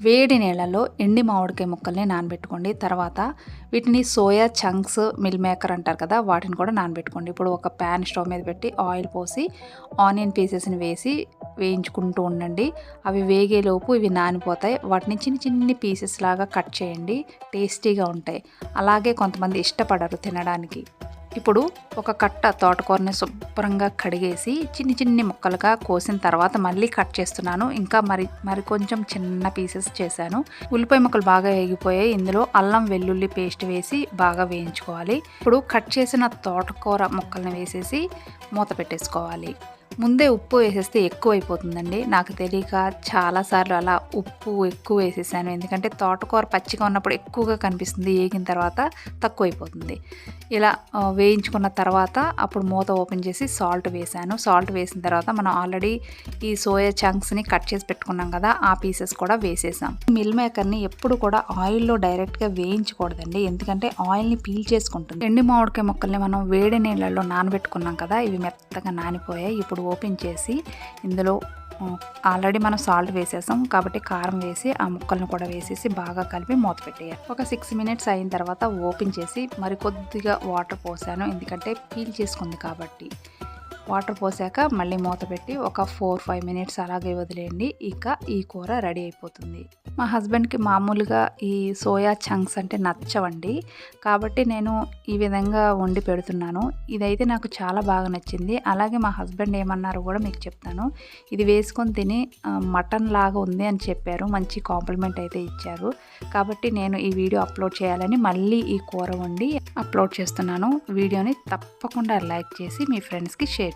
వేడి నీళ్ళలో ఎండి మామిడికాయ ముక్కల్ని నానబెట్టుకోండి. తర్వాత వీటిని సోయా చంక్స్ మిల్ మేకర్ అంటారు కదా వాటిని కూడా నానబెట్టుకోండి. ఇప్పుడు ఒక ప్యాన్ స్టవ్ మీద పెట్టి ఆయిల్ పోసి ఆనియన్ పీసెస్ని వేసి వేయించుకుంటూ ఉండండి. అవి వేగేలోపు ఇవి నానిపోతాయి. వాటిని చిన్న చిన్ని పీసెస్ లాగా కట్ చేయండి. టేస్టీగా ఉంటాయి. అలాగే కొంతమంది ఇష్టపడరు తినడానికి. ఇప్పుడు ఒక కట్ట తోటకూరని శుభ్రంగా కడిగేసి చిన్ని చిన్ని ముక్కలుగా కోసిన తర్వాత మళ్ళీ కట్ చేస్తున్నాను. ఇంకా మరి మరి కొంచెం చిన్న పీసెస్ చేశాను. ఉల్లిపాయ ముక్కలు బాగా వేగిపోయాయి. ఇందులో అల్లం వెల్లుల్లి పేస్ట్ వేసి బాగా వేయించుకోవాలి. ఇప్పుడు కట్ చేసిన తోటకూర ముక్కల్ని వేసేసి మూత పెట్టేసుకోవాలి. ముందే ఉప్పు వేసేస్తే ఎక్కువ అయిపోతుందండి నాకు తెలియక చాలాసార్లు అలా ఉప్పు ఎక్కువ వేసేసాను. ఎందుకంటే తోటకూర పచ్చిగా ఉన్నప్పుడు ఎక్కువగా కనిపిస్తుంది వేగిన తర్వాత తక్కువ అయిపోతుంది ఇలా వేయించుకున్న తర్వాత అప్పుడు మూత ఓపెన్ చేసి సాల్ట్ వేసాను. సాల్ట్ వేసిన తర్వాత మనం ఆల్రెడీ ఈ సోయా చంక్స్ని కట్ చేసి పెట్టుకున్నాం కదా ఆ పీసెస్ కూడా వేసేసాం. మిల్ మేకర్ని ఎప్పుడు కూడా ఆయిల్లో డైరెక్ట్గా వేయించకూడదండి. ఎందుకంటే ఆయిల్ని పీల్ చేసుకుంటుంది. ఎండి మామిడికాయ ముక్కల్ని మనం వేడి నీళ్ళల్లో నానబెట్టుకున్నాం కదా ఇవి మెత్తగా నానిపోయాయి. ఇప్పుడు ఓపెన్ చేసి ఇందులో ఆల్రెడీ మనం సాల్ట్ వేసేసాం కాబట్టి కారం వేసి ఆ ముక్కలను కూడా వేసేసి బాగా కలిపి మూత పెట్టేయాలి. ఒక సిక్స్ మినిట్స్ అయిన తర్వాత ఓపెన్ చేసి మరి కొద్దిగా వాటర్ పోసాను. ఎందుకంటే పీల్ చేసుకుంది కాబట్టి. వాటర్ పోసాక మళ్ళీ మూత పెట్టి ఒక ఫోర్ ఫైవ్ మినిట్స్ అలాగే వదిలేయండి. ఇక ఈ కూర రెడీ అయిపోతుంది. మా హస్బెండ్కి మామూలుగా ఈ సోయా చంక్స్ అంటే నచ్చవండి. కాబట్టి నేను ఈ విధంగా వండి పెడుతున్నాను. ఇదైతే నాకు చాలా బాగా నచ్చింది. అలాగే మా హస్బెండ్ ఏమన్నారో కూడా మీకు చెప్తాను. ఇది వేసుకొని తిని మటన్ లాగా ఉంది అని చెప్పారు. మంచి కాంప్లిమెంట్ అయితే ఇచ్చారు. కాబట్టి నేను ఈ వీడియో అప్లోడ్ చేయాలని మళ్ళీ ఈ కూర వండి అప్లోడ్ చేస్తున్నాను. వీడియోని తప్పకుండా లైక్ చేసి మీ ఫ్రెండ్స్కి షేర్